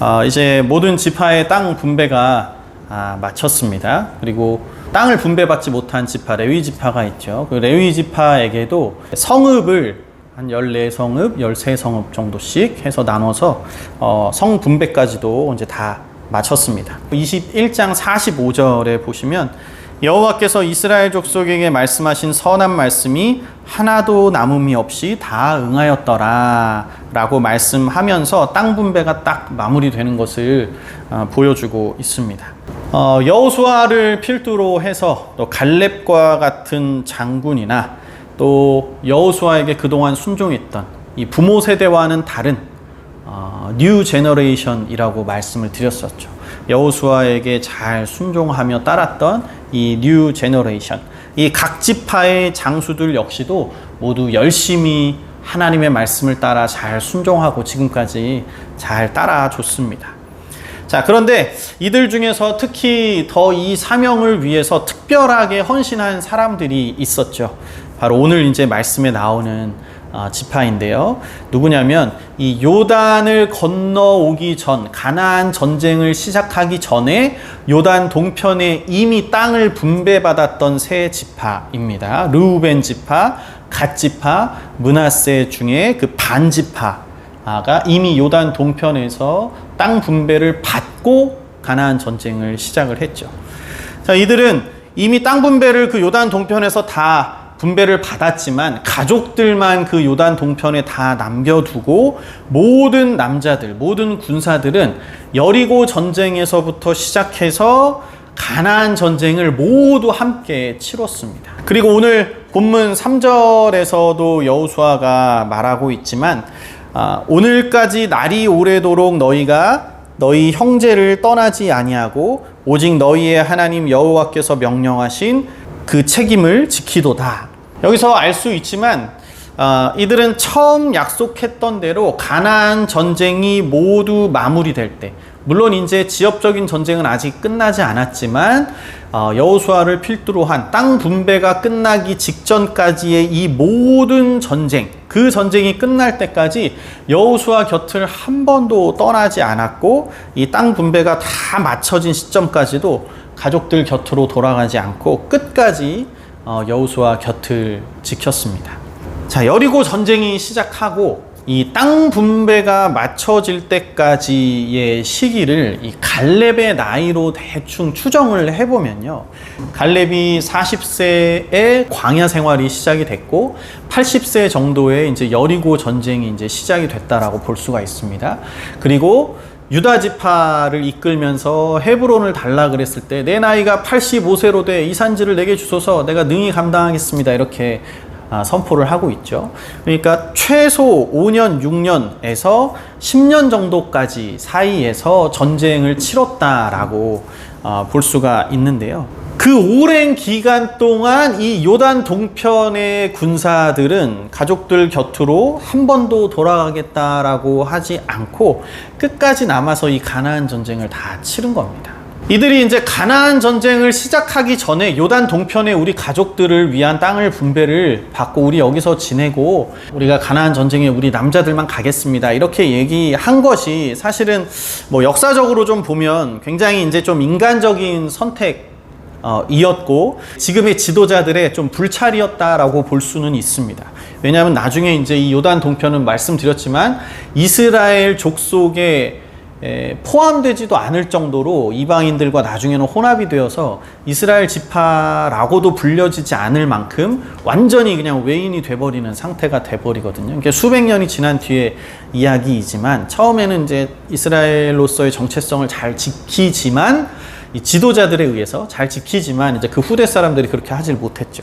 어, 이제 모든 지파의 땅 분배가 아, 마쳤습니다. 그리고 땅을 분배받지 못한 지파 레위 지파가 있죠. 그 레위 지파에게도 성읍을 한 14성읍, 13성읍 정도씩 해서 나눠서 어, 성 분배까지도 이제 다 마쳤습니다. 21장 45절에 보시면 여호와께서 이스라엘 족속에게 말씀하신 선한 말씀이 하나도 남음이 없이 다 응하였더라 라고 말씀하면서 땅 분배가 딱 마무리되는 것을 어, 보여주고 있습니다. 어, 여호수아를 필두로 해서 또 갈렙과 같은 장군이나 또 여호수아에게 그동안 순종했던 이 부모 세대와는 다른 어, 뉴 제너레이션이라고 말씀을 드렸었죠. 여호수아에게 잘 순종하며 따랐던 이 뉴 제너레이션. 이 각 지파의 장수들 역시도 모두 열심히 하나님의 말씀을 따라 잘 순종하고 지금까지 잘 따라줬습니다. 자, 그런데 이들 중에서 특히 더 이 사명을 위해서 특별하게 헌신한 사람들이 있었죠. 바로 오늘 이제 말씀에 나오는 어, 지파인데요. 누구냐면 이 요단을 건너오기 전 가나안 전쟁을 시작하기 전에 요단 동편에 이미 땅을 분배받았던 세 지파입니다. 르우벤 지파, 갓 지파, 문하세 중에 그 반 지파가 이미 요단 동편에서 땅 분배를 받고 가나안 전쟁을 시작을 했죠. 자, 이들은 이미 땅 분배를 그 요단 동편에서 다 분배를 받았지만 가족들만 그 요단 동편에 다 남겨두고 모든 남자들, 모든 군사들은 여리고 전쟁에서부터 시작해서 가나안 전쟁을 모두 함께 치렀습니다. 그리고 오늘 본문 3절에서도 여호수아가 말하고 있지만 아, 오늘까지 날이 오래도록 너희가 너희 형제를 떠나지 아니하고 오직 너희의 하나님 여호와께서 명령하신 그 책임을 지키도다. 여기서 알 수 있지만 어, 이들은 처음 약속했던 대로 가나안 전쟁이 모두 마무리될 때, 물론 이제 지역적인 전쟁은 아직 끝나지 않았지만 어, 여호수아를 필두로 한 땅 분배가 끝나기 직전까지의 이 모든 전쟁, 그 전쟁이 끝날 때까지 여호수아 곁을 한 번도 떠나지 않았고 이 땅 분배가 다 맞춰진 시점까지도 가족들 곁으로 돌아가지 않고 끝까지 어, 여호수아 곁을 지켰습니다. 자, 여리고 전쟁이 시작하고 이 땅 분배가 맞춰질 때까지의 시기를 이 갈렙의 나이로 대충 추정을 해보면요. 갈렙이 40세에 광야 생활이 시작이 됐고 80세 정도에 이제 여리고 전쟁이 이제 시작이 됐다라고 볼 수가 있습니다. 그리고 유다 지파를 이끌면서 헤브론을 달라 그랬을 때 내 나이가 85세로 돼 이 산지를 내게 주소서 내가 능히 감당하겠습니다 이렇게 아, 선포를 하고 있죠. 그러니까 최소 5년, 6년에서 10년 정도까지 사이에서 전쟁을 치렀다라고 아, 볼 수가 있는데요. 그 오랜 기간 동안 이 요단 동편의 군사들은 가족들 곁으로 한 번도 돌아가겠다라고 하지 않고 끝까지 남아서 이 가나안 전쟁을 다 치른 겁니다. 이들이 이제 가나안 전쟁을 시작하기 전에 요단 동편에 우리 가족들을 위한 땅을 분배를 받고 우리 여기서 지내고 우리가 가나안 전쟁에 우리 남자들만 가겠습니다. 이렇게 얘기한 것이 사실은 뭐 역사적으로 좀 보면 굉장히 이제 좀 인간적인 선택 어, 이었고 지금의 지도자들의 좀 불찰이었다라고 볼 수는 있습니다. 왜냐하면 나중에 이제 이 요단 동편은 말씀드렸지만 이스라엘 족속에 에, 포함되지도 않을 정도로 이방인들과 나중에는 혼합이 되어서 이스라엘 지파라고도 불려지지 않을 만큼 완전히 그냥 외인이 돼버리는 상태가 돼버리거든요. 그러니까 수백 년이 지난 뒤에 이야기이지만 처음에는 이제 이스라엘로서의 정체성을 잘 지키지만 이 지도자들에 의해서 잘 지키지만 이제 그 후대 사람들이 그렇게 하질 못했죠.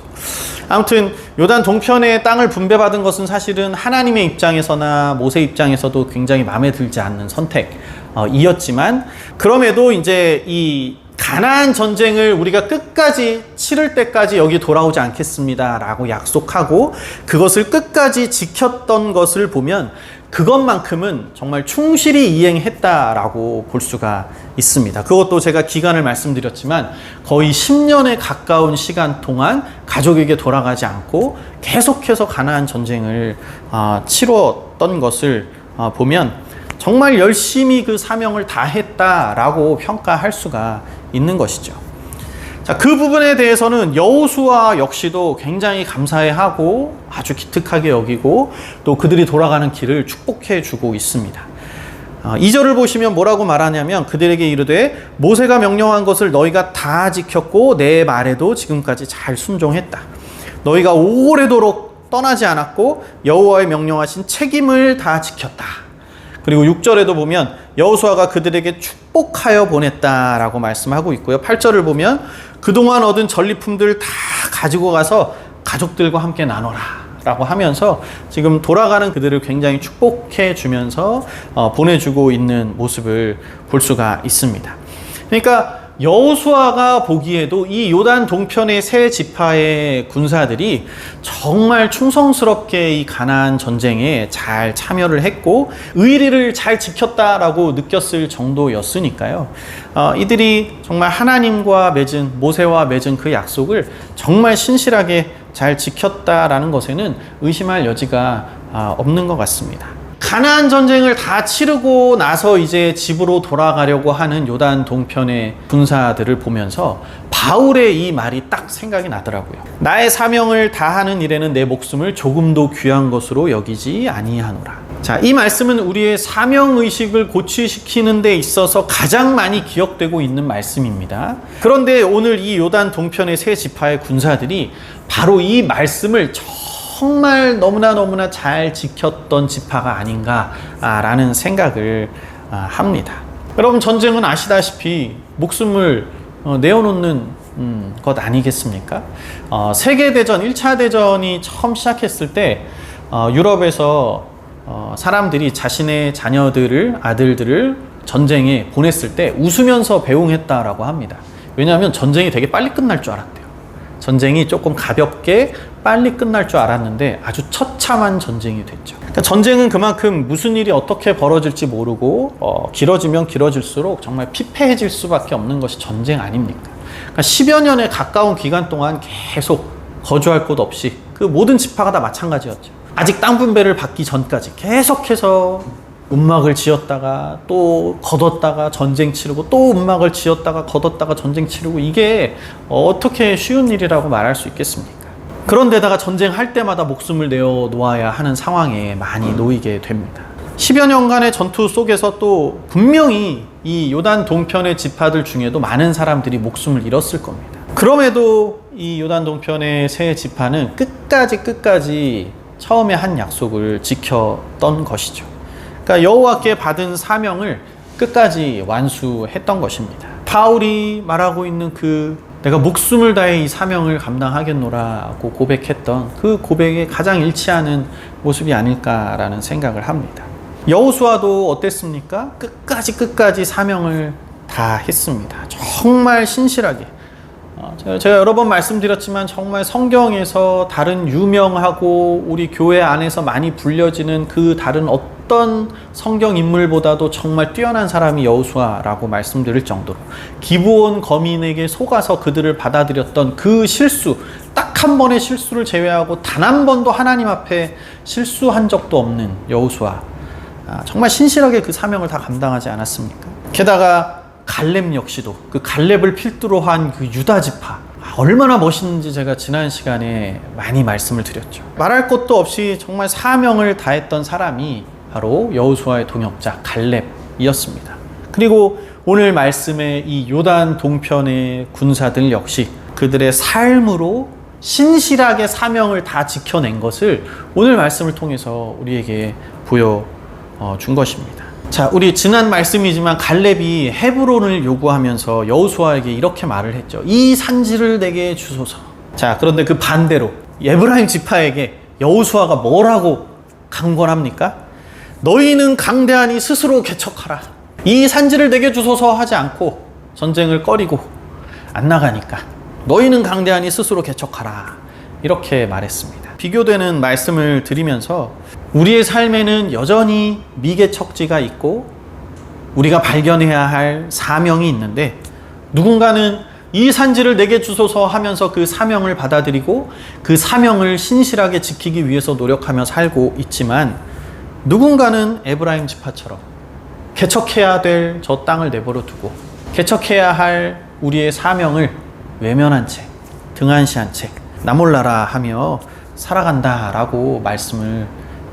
아무튼 요단 동편의 땅을 분배받은 것은 사실은 하나님의 입장에서나 모세 입장에서도 굉장히 마음에 들지 않는 선택. 어, 이었지만 그럼에도 이제 이 가나안 전쟁을 우리가 끝까지 치를 때까지 여기 돌아오지 않겠습니다라고 약속하고 그것을 끝까지 지켰던 것을 보면 그것만큼은 정말 충실히 이행했다라고 볼 수가 있습니다. 그것도 제가 기간을 말씀드렸지만 거의 10년에 가까운 시간 동안 가족에게 돌아가지 않고 계속해서 가나안 전쟁을 아, 치렀던 것을 아, 보면 정말 열심히 그 사명을 다했다라고 평가할 수가 있는 것이죠. 자, 그 부분에 대해서는 여호수아 역시도 굉장히 감사해하고 아주 기특하게 여기고 또 그들이 돌아가는 길을 축복해 주고 있습니다. 아, 2절을 보시면 뭐라고 말하냐면 그들에게 이르되 모세가 명령한 것을 너희가 다 지켰고 내 말에도 지금까지 잘 순종했다. 너희가 오래도록 떠나지 않았고 여호와의 명령하신 책임을 다 지켰다. 그리고 6절에도 보면 여호수아가 그들에게 축 복하여 보냈다라고 말씀하고 있고요. 8절을 보면 그동안 얻은 전리품들 다 가지고 가서 가족들과 함께 나눠라. 라고 하면서 지금 돌아가는 그들을 굉장히 축복해 주면서 어, 보내주고 있는 모습을 볼 수가 있습니다. 그러니까 여호수아가 보기에도 이 요단 동편의 세 지파의 군사들이 정말 충성스럽게 이 가나안 전쟁에 잘 참여를 했고 의리를 잘 지켰다라고 느꼈을 정도였으니까요. 어, 이들이 정말 하나님과 맺은 모세와 맺은 그 약속을 정말 신실하게 잘 지켰다라는 것에는 의심할 여지가 아, 없는 것 같습니다. 가나안 전쟁을 다 치르고 나서 이제 집으로 돌아가려고 하는 요단 동편의 군사들을 보면서 바울의 이 말이 딱 생각이 나더라고요. 나의 사명을 다하는 일에는 내 목숨을 조금도 귀한 것으로 여기지 아니하노라. 자, 이 말씀은 우리의 사명 의식을 고취시키는 데 있어서 가장 많이 기억되고 있는 말씀입니다. 그런데 오늘 이 요단 동편의 세 지파의 군사들이 바로 이 말씀을 정 말 너무나 너무나 잘 지켰던 지파가 아닌가라는 생각을 아, 합니다. 여러분 전쟁은 아시다시피 목숨을 어, 내어놓는 음, 것 아니겠습니까? 어, 세계대전, 1차 대전이 처음 시작했을 때 어, 유럽에서 어, 사람들이 자신의 자녀들을, 아들들을 전쟁에 보냈을 때 웃으면서 배웅했다라고 합니다. 왜냐하면 전쟁이 되게 빨리 끝날 줄 알았대요. 전쟁이 조금 가볍게 빨리 끝날 줄 알았는데 아주 처참한 전쟁이 됐죠. 그러니까 전쟁은 그만큼 무슨 일이 어떻게 벌어질지 모르고 어, 길어지면 길어질수록 정말 피폐해질 수밖에 없는 것이 전쟁 아닙니까? 그러니까 10여 년에 가까운 기간 동안 계속 거주할 곳 없이 그 모든 지파가 다 마찬가지였죠. 아직 땅 분배를 받기 전까지 계속해서 움막을 지었다가 또 걷었다가 전쟁 치르고 또 움막을 지었다가 걷었다가 전쟁 치르고 이게 어떻게 쉬운 일이라고 말할 수 있겠습니까? 그런데다가 전쟁할 때마다 목숨을 내어 놓아야 하는 상황에 많이 놓이게 됩니다. 10여 년간의 전투 속에서 또 분명히 이 요단 동편의 지파들 중에도 많은 사람들이 목숨을 잃었을 겁니다. 그럼에도 이 요단 동편의 세 지파는 끝까지 끝까지 처음에 한 약속을 지켰던 것이죠. 그러니까 여호와께 받은 사명을 끝까지 완수했던 것입니다. 바울이 말하고 있는 그 내가 목숨을 다해 이 사명을 감당하겠노라고 고백했던 그 고백에 가장 일치하는 모습이 아닐까라는 생각을 합니다. 여호수아도 어땠습니까? 끝까지 끝까지 사명을 다 했습니다. 정말 신실하게. 어, 제가, 제가 여러 번 말씀드렸지만 정말 성경에서 다른 유명하고 우리 교회 안에서 많이 불려지는 그 다른 어떤 성경 인물보다도 정말 뛰어난 사람이 여호수아라고 말씀드릴 정도로 기브온 거민에게 속아서 그들을 받아들였던 그 실수 딱 한 번의 실수를 제외하고 단 한 번도 하나님 앞에 실수한 적도 없는 여호수아 아, 정말 신실하게 그 사명을 다 감당하지 않았습니까? 게다가 갈렙 역시도 그 갈렙을 필두로 한 그 유다 지파 아, 얼마나 멋있는지 제가 지난 시간에 많이 말씀을 드렸죠. 말할 것도 없이 정말 사명을 다했던 사람이 바로 여호수아의 동역자 갈렙이었습니다. 그리고 오늘 말씀의 이 요단 동편의 군사들 역시 그들의 삶으로 신실하게 사명을 다 지켜낸 것을 오늘 말씀을 통해서 우리에게 보여 어, 준 것입니다. 자, 우리 지난 말씀이지만 갈렙이 헤브론을 요구하면서 여호수아에게 이렇게 말을 했죠. 이 산지를 내게 주소서. 자, 그런데 그 반대로 에브라임 지파에게 여호수아가 뭐라고 강권합니까? 너희는 강대하니 스스로 개척하라. 이 산지를 내게 주소서 하지 않고 전쟁을 꺼리고 안 나가니까 너희는 강대하니 스스로 개척하라. 이렇게 말했습니다. 비교되는 말씀을 드리면서 우리의 삶에는 여전히 미개척지가 있고 우리가 발견해야 할 사명이 있는데 누군가는 이 산지를 내게 주소서 하면서 그 사명을 받아들이고 그 사명을 신실하게 지키기 위해서 노력하며 살고 있지만 누군가는 에브라임 지파처럼 개척해야 될 저 땅을 내버려 두고 개척해야 할 우리의 사명을 외면한 채 등한시한 채 나몰라라 하며 살아간다라고 말씀을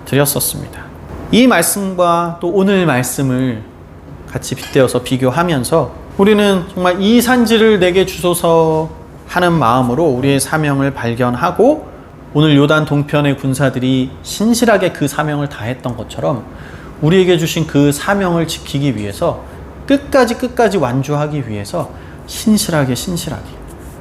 드렸었습니다. 이 말씀과 또 오늘 말씀을 같이 빗대어서 비교하면서 우리는 정말 이 산지를 내게 주소서 하는 마음으로 우리의 사명을 발견하고 오늘 요단 동편의 군사들이 신실하게 그 사명을 다했던 것처럼 우리에게 주신 그 사명을 지키기 위해서 끝까지 끝까지 완주하기 위해서 신실하게 신실하게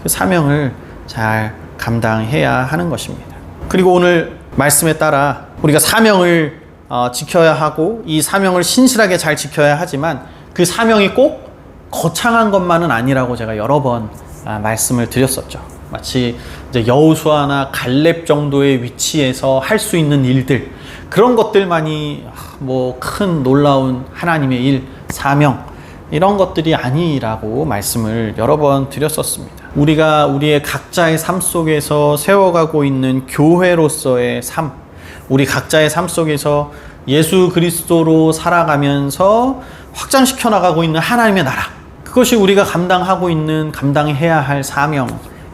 그 사명을 잘 감당해야 하는 것입니다. 그리고 오늘 말씀에 따라 우리가 사명을 어, 지켜야 하고 이 사명을 신실하게 잘 지켜야 하지만 그 사명이 꼭 거창한 것만은 아니라고 제가 여러 번 아, 말씀을 드렸었죠. 마치 이제 여우수아나 갈렙 정도의 위치에서 할 수 있는 일들 그런 것들만이 뭐 큰 놀라운 하나님의 일 사명 이런 것들이 아니라고 말씀을 여러 번 드렸었습니다. 우리가 우리의 각자의 삶 속에서 세워가고 있는 교회로서의 삶, 우리 각자의 삶 속에서 예수 그리스도로 살아가면서 확장시켜 나가고 있는 하나님의 나라. 그것이 우리가 감당하고 있는 감당해야 할 사명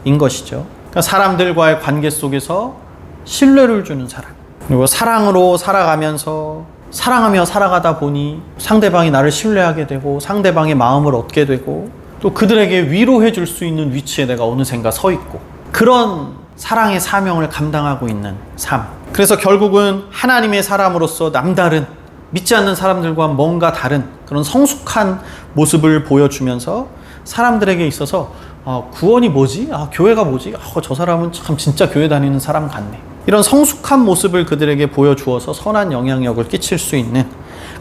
인 것이죠. 그러니까 사람들과의 관계 속에서 신뢰를 주는 사람. 그리고 사랑으로 살아가면서 사랑하며 살아가다 보니 상대방이 나를 신뢰하게 되고 상대방의 마음을 얻게 되고 또 그들에게 위로해 줄 수 있는 위치에 내가 어느샌가 서 있고 그런 사랑의 사명을 감당하고 있는 삶. 그래서 결국은 하나님의 사람으로서 남다른 믿지 않는 사람들과 뭔가 다른 그런 성숙한 모습을 보여주면서 사람들에게 있어서 아, 구원이 뭐지? 아, 교회가 뭐지? 아, 저 사람은 참 진짜 교회 다니는 사람 같네. 이런 성숙한 모습을 그들에게 보여주어서 선한 영향력을 끼칠 수 있는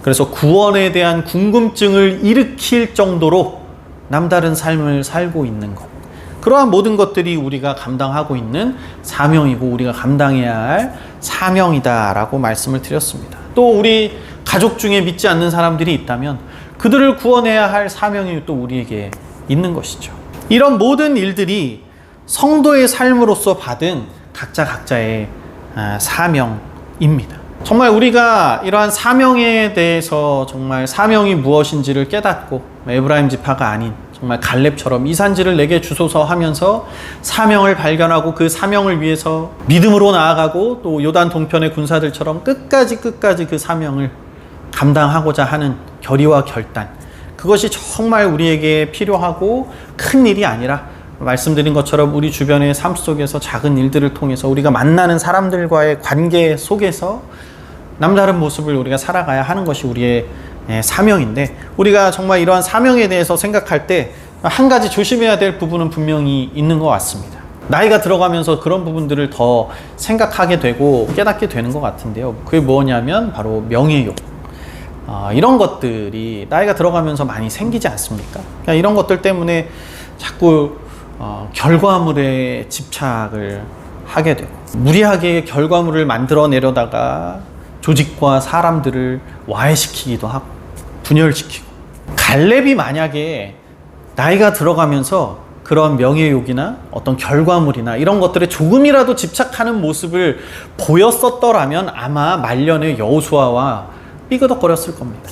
그래서 구원에 대한 궁금증을 일으킬 정도로 남다른 삶을 살고 있는 것. 그러한 모든 것들이 우리가 감당하고 있는 사명이고 우리가 감당해야 할 사명이다라고 말씀을 드렸습니다. 또 우리 가족 중에 믿지 않는 사람들이 있다면 그들을 구원해야 할 사명이 또 우리에게 있는 것이죠. 이런 모든 일들이 성도의 삶으로서 받은 각자 각자의 아, 사명입니다. 정말 우리가 이러한 사명에 대해서 정말 사명이 무엇인지를 깨닫고 에브라임 지파가 아닌 정말 갈렙처럼 이 산지를 내게 주소서 하면서 사명을 발견하고 그 사명을 위해서 믿음으로 나아가고 또 요단 동편의 군사들처럼 끝까지 끝까지 그 사명을 감당하고자 하는 결의와 결단 그것이 정말 우리에게 필요하고 큰 일이 아니라 말씀드린 것처럼 우리 주변의 삶 속에서 작은 일들을 통해서 우리가 만나는 사람들과의 관계 속에서 남다른 모습을 우리가 살아가야 하는 것이 우리의 예, 사명인데 우리가 정말 이러한 사명에 대해서 생각할 때 한 가지 조심해야 될 부분은 분명히 있는 것 같습니다. 나이가 들어가면서 그런 부분들을 더 생각하게 되고 깨닫게 되는 것 같은데요. 그게 뭐냐면 바로 명예욕. 아, 이런 것들이 나이가 들어가면서 많이 생기지 않습니까? 그러니까 이런 것들 때문에 자꾸 어, 결과물에 집착을 하게 되고 무리하게 결과물을 만들어내려다가 조직과 사람들을 와해시키기도 하고 분열시키고 갈렙이 만약에 나이가 들어가면서 그런 명예욕이나 어떤 결과물이나 이런 것들에 조금이라도 집착하는 모습을 보였었더라면 아마 말년에 여호수아와 삐그덕거렸을 겁니다.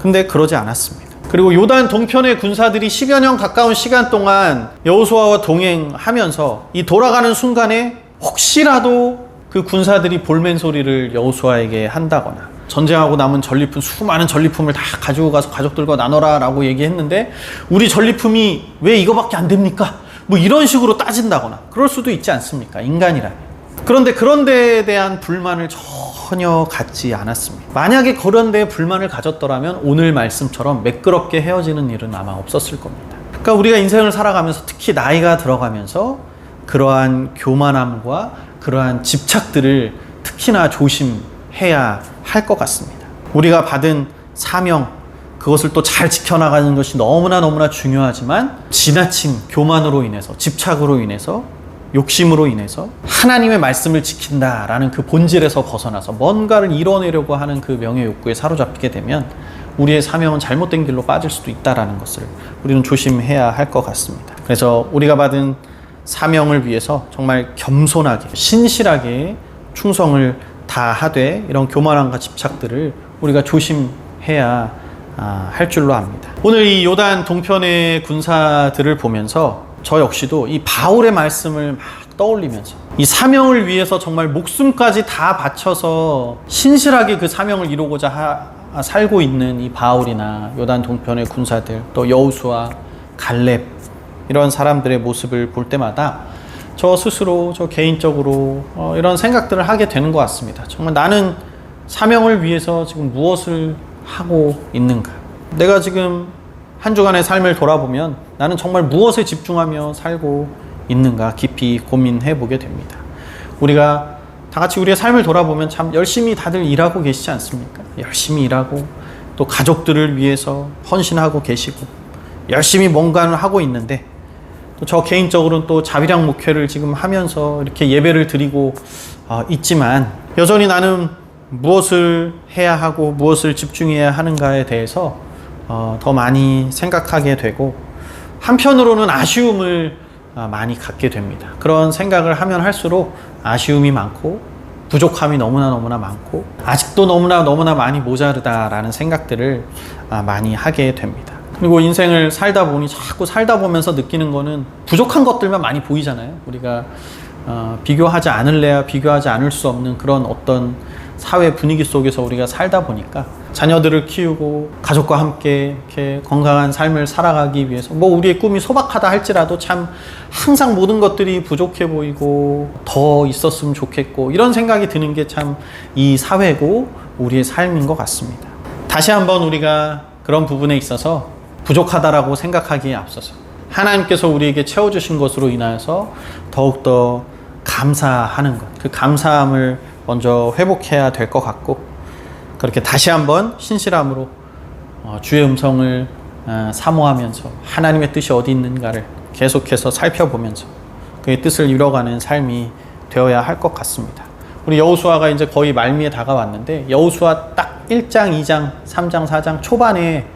근데 그러지 않았습니다. 그리고 요단 동편의 군사들이 10여 년 가까운 시간 동안 여호수아와 동행하면서 이 돌아가는 순간에 혹시라도 그 군사들이 볼멘 소리를 여호수아에게 한다거나 전쟁하고 남은 전리품 수많은 전리품을 다 가지고 가서 가족들과 나눠라라고 얘기했는데 우리 전리품이 왜 이거밖에 안 됩니까? 뭐 이런 식으로 따진다거나 그럴 수도 있지 않습니까? 인간이라면. 그런데 그런 데에 대한 불만을 전혀 갖지 않았습니다. 만약에 그런 데에 불만을 가졌더라면 오늘 말씀처럼 매끄럽게 헤어지는 일은 아마 없었을 겁니다. 그러니까 우리가 인생을 살아가면서 특히 나이가 들어가면서 그러한 교만함과 그러한 집착들을 특히나 조심해야 할 것 같습니다. 우리가 받은 사명, 그것을 또 잘 지켜나가는 것이 너무나 너무나 중요하지만 지나친 교만으로 인해서 집착으로 인해서 욕심으로 인해서 하나님의 말씀을 지킨다라는 그 본질에서 벗어나서 뭔가를 이뤄내려고 하는 그 명예 욕구에 사로잡히게 되면 우리의 사명은 잘못된 길로 빠질 수도 있다라는 것을 우리는 조심해야 할 것 같습니다. 그래서 우리가 받은 사명을 위해서 정말 겸손하게 신실하게 충성을 다하되 이런 교만함과 집착들을 우리가 조심해야 아, 할 줄로 압니다. 오늘 이 요단 동편의 군사들을 보면서 저 역시도 이 바울의 말씀을 막 떠올리면서 이 사명을 위해서 정말 목숨까지 다 바쳐서 신실하게 그 사명을 이루고자 하- 살고 있는 이 바울이나 요단 동편의 군사들 또 여우수와 갈렙 이런 사람들의 모습을 볼 때마다 저 스스로 저 개인적으로 어, 이런 생각들을 하게 되는 것 같습니다. 정말 나는 사명을 위해서 지금 무엇을 하고 있는가? 내가 지금 한 주간의 삶을 돌아보면 나는 정말 무엇에 집중하며 살고 있는가 깊이 고민해 보게 됩니다. 우리가 다 같이 우리의 삶을 돌아보면 참 열심히 다들 일하고 계시지 않습니까? 열심히 일하고 또 가족들을 위해서 헌신하고 계시고 열심히 뭔가를 하고 있는데 또 저 개인적으로는 또 자비량 목회를 지금 하면서 이렇게 예배를 드리고 어, 있지만 여전히 나는 무엇을 해야 하고 무엇을 집중해야 하는가에 대해서 어, 더 많이 생각하게 되고 한편으로는 아쉬움을 아, 많이 갖게 됩니다. 그런 생각을 하면 할수록 아쉬움이 많고 부족함이 너무나 너무나 많고 아직도 너무나 너무나 많이 모자르다라는 생각들을 아, 많이 하게 됩니다. 그리고 인생을 살다 보니 자꾸 살다 보면서 느끼는 거는 부족한 것들만 많이 보이잖아요. 우리가 어, 비교하지 않을래야 비교하지 않을 수 없는 그런 어떤 사회 분위기 속에서 우리가 살다 보니까 자녀들을 키우고 가족과 함께 이렇게 건강한 삶을 살아가기 위해서 뭐 우리의 꿈이 소박하다 할지라도 참 항상 모든 것들이 부족해 보이고 더 있었으면 좋겠고 이런 생각이 드는 게 참 이 사회고 우리의 삶인 것 같습니다. 다시 한번 우리가 그런 부분에 있어서 부족하다라고 생각하기에 앞서서 하나님께서 우리에게 채워주신 것으로 인하여서 더욱더 감사하는 것, 그 감사함을 먼저 회복해야 될 것 같고 그렇게 다시 한번 신실함으로 어, 주의 음성을 어, 사모하면서 하나님의 뜻이 어디 있는가를 계속해서 살펴보면서 그의 뜻을 이뤄가는 삶이 되어야 할 것 같습니다. 우리 여호수아가 이제 거의 말미에 다가왔는데 여호수아 딱 1장, 2장, 3장, 4장 초반에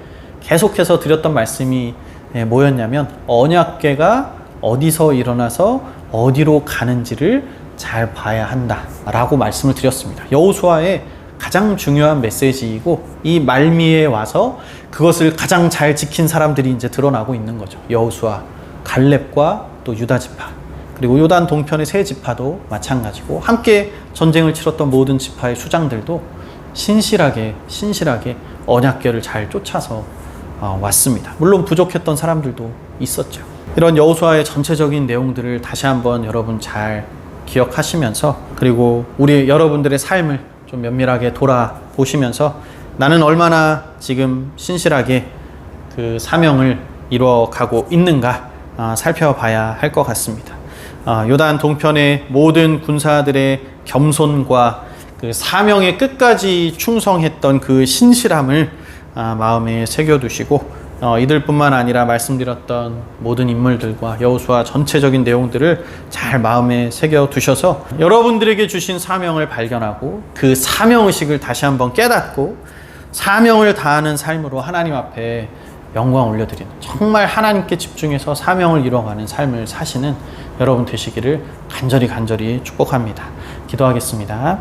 계속해서 드렸던 말씀이 예, 뭐였냐면 언약궤가 어디서 일어나서 어디로 가는지를 잘 봐야 한다라고 말씀을 드렸습니다. 여호수아의 가장 중요한 메시지이고 이 말미에 와서 그것을 가장 잘 지킨 사람들이 이제 드러나고 있는 거죠. 여호수아, 갈렙과 또 유다 지파 그리고 요단 동편의 세 지파도 마찬가지고 함께 전쟁을 치렀던 모든 지파의 수장들도 신실하게 신실하게 언약궤를 잘 쫓아서 어, 왔습니다. 물론 부족했던 사람들도 있었죠. 이런 여호수아의 전체적인 내용들을 다시 한번 여러분 잘 기억하시면서 그리고 우리 여러분들의 삶을 좀 면밀하게 돌아보시면서 나는 얼마나 지금 신실하게 그 사명을 이루어가고 있는가 아, 살펴봐야 할 것 같습니다. 아, 요단 동편의 모든 군사들의 겸손과 그 사명의 끝까지 충성했던 그 신실함을 아, 마음에 새겨두시고 어, 이들뿐만 아니라 말씀드렸던 모든 인물들과 여호수아 전체적인 내용들을 잘 마음에 새겨 두셔서 여러분들에게 주신 사명을 발견하고 그 사명 의식을 다시 한번 깨닫고 사명을 다하는 삶으로 하나님 앞에 영광 올려드리는 정말 하나님께 집중해서 사명을 이뤄가는 삶을 사시는 여러분 되시기를 간절히 간절히 축복합니다. 기도하겠습니다.